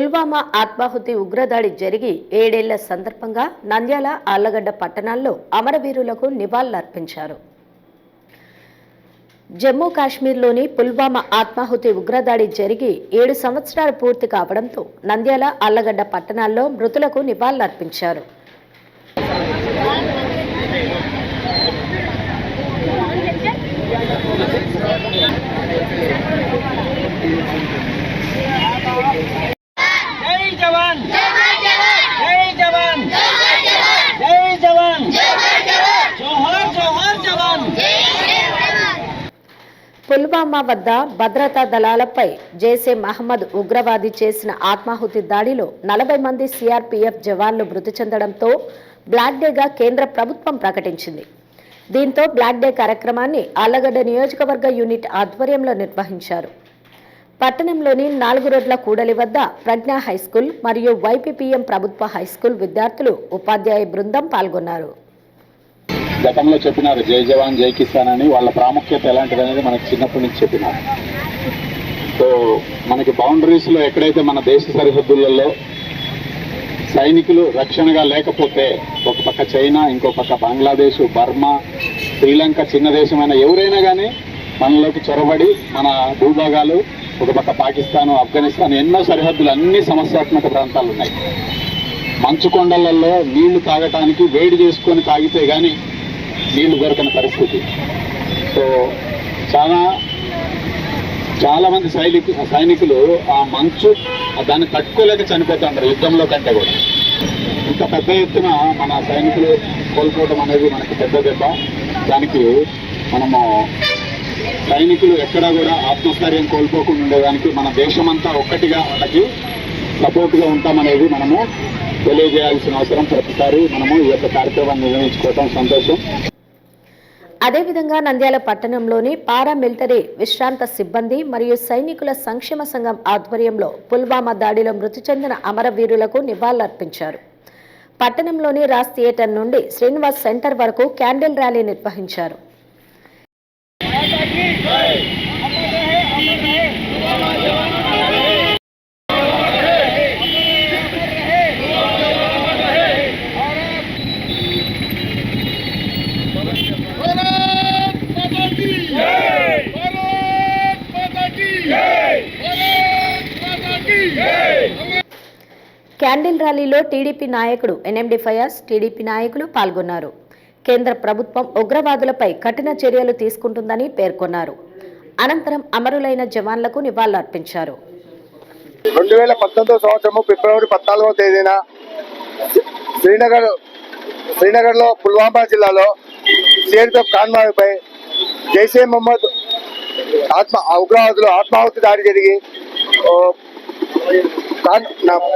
పుల్వామా ఆత్మాహుతి ఉగ్రదాడి జరిగి ఏడేళ్ళ సందర్భంగా నంద్యాల ఆళ్ళగడ్డ పట్టణాల్లో అమరవీరులకు నివాళులర్పించారు. జమ్మూ కాశ్మీర్లోని పుల్వామా ఆత్మాహుతి ఉగ్రదాడి జరిగి ఏడు సంవత్సరాలు పూర్తి కావడంతో నంద్యాల ఆళ్ళగడ్డ పట్టణాల్లో మృతులకు నివాళులర్పించారు జై జవాన్ జై జవాన్ జై జవాన్ జోహార్ జోహార్ జవాన్ పుల్వామా వద్ద భద్రతా దళాలపై జైసే మహమ్మద్ ఉగ్రవాది చేసిన ఆత్మాహుతి దాడిలో నలభై మంది సిఆర్పీఎఫ్ జవాన్లు మృతి చెందడంతో బ్లాక్ డేగా కేంద్ర ప్రభుత్వం ప్రకటించింది. దీంతో బ్లాక్ డే కార్యక్రమాన్ని ఆళ్ళగడ్డ నియోజకవర్గ యూనిట్ ఆధ్వర్యంలో నిర్వహించారు. పట్టణంలోని నాలుగు రోడ్ల కూడలి వద్ద ప్రజ్ఞా హైస్కూల్ మరియు వైపీపీఎం ప్రభుత్వ హైస్కూల్ విద్యార్థులు ఉపాధ్యాయ బృందం పాల్గొన్నారు. గతంలో చెప్పినారు జై జవాన్ జై కిసాన్ అని వాళ్ళ ప్రాముఖ్యత ఎలాంటిది అనేది మనకు చిన్నప్పటి నుంచి చెప్పినారు. సో మనకి బౌండరీస్లో ఎక్కడైతే మన దేశ సరిహద్దులలో సైనికులు రక్షణగా లేకపోతే ఒక పక్క చైనా ఇంకో పక్క బంగ్లాదేశ్ బర్మా శ్రీలంక చిన్న దేశమైన ఎవరైనా కానీ మనలోకి చొరబడి మన భూభాగాలు ఒక పక్క పాకిస్తాన్ ఆఫ్ఘనిస్తాన్ ఎన్నో సరిహద్దులు అన్ని సమస్యాత్మక ప్రాంతాలు ఉన్నాయి. మంచు కొండలలో నీళ్ళు తాగటానికి వేడి చేసుకొని తాగితే కానీ నీళ్ళు దొరకని పరిస్థితి. సో చాలా చాలా మంది సైనికు సైనికులు ఆ మంచు దాన్ని తట్టుకోలేక చనిపోతుంటారు యుద్ధంలో కంటే కూడా. ఇంత పెద్ద ఎత్తున మన సైనికులు కోల్పోవడం అనేది మనకి పెద్ద దెబ్బ. దానికి మనము సైనికులు ఎక్కడా కూడా ఆత్మస్థైర్యం కోల్పోకుండా ఉండేదానికి మన దేశమంతా ఒక్కటిగా వాళ్ళకి సపోర్ట్గా ఉంటామనేది మనము తెలియజేయాల్సిన అవసరం ప్రతిసారి మనము ఈ యొక్క కార్యక్రమాన్ని నిర్వహించుకోవటం సంతోషం. అదేవిధంగా నంద్యాల పట్టణంలోని పారామిలిటరీ విశ్రాంత సిబ్బంది మరియు సైనికుల సంక్షేమ సంఘం ఆధ్వర్యంలో పుల్వామా దాడిలో మృతి చెందిన అమరవీరులకు నివాళులర్పించారు. పట్టణంలోని రాజ్ థియేటర్ నుండి శ్రీనివాస్ సెంటర్ వరకు క్యాండిల్ ర్యాలీ నిర్వహించారు. క్యాండిల్ ర్యాలీలో టీడీపీ నాయకుడు ఎన్ఎండి ఫయాజ్ టీడీపీ నాయకులు పాల్గొన్నారు. కేంద్ర ప్రభుత్వం ఉగ్రవాదులపై కఠిన చర్యలు తీసుకుంటుందని పేర్కొన్నారు. అనంతరం అమరులైన జవాన్లకు నివాళులర్పించారు. రెండు వేల పంతొమ్మిదో సంవత్సరము ఫిబ్రవరి పద్నాలుగో తేదీన శ్రీనగర్ శ్రీనగర్లో పుల్వామా జిల్లాలో సిఆర్పిఎఫ్ కాన్వాయ్పై జైసే మహమ్మద్ ఆత్మ ఉగ్రవాదులు ఆత్మాహుతి దాడి జరిగి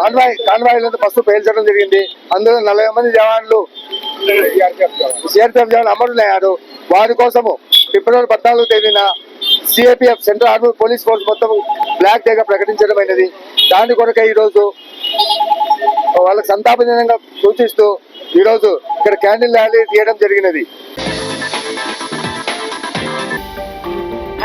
కాన్వాయ్ కాన్వాయ్లను బస్సు పేల్చడం జరిగింది. అందులో నలభై మంది జవాన్లు సిఆర్పిఎఫ్ జవాన్లు అమరులయ్యారు. వారి కోసము ఫిబ్రవరి పద్నాలుగు తేదీన CAPF central army police force మొత్తం బ్లాక్ డేగా ప్రకటించడం అయినది. దాని కొరకై ఈరోజు వాళ్ళకి సంతాపజనంగా సూచిస్తూ ఈరోజు ఇక్కడ క్యాండిల్ ర్యాలీ తీయడం జరిగినది.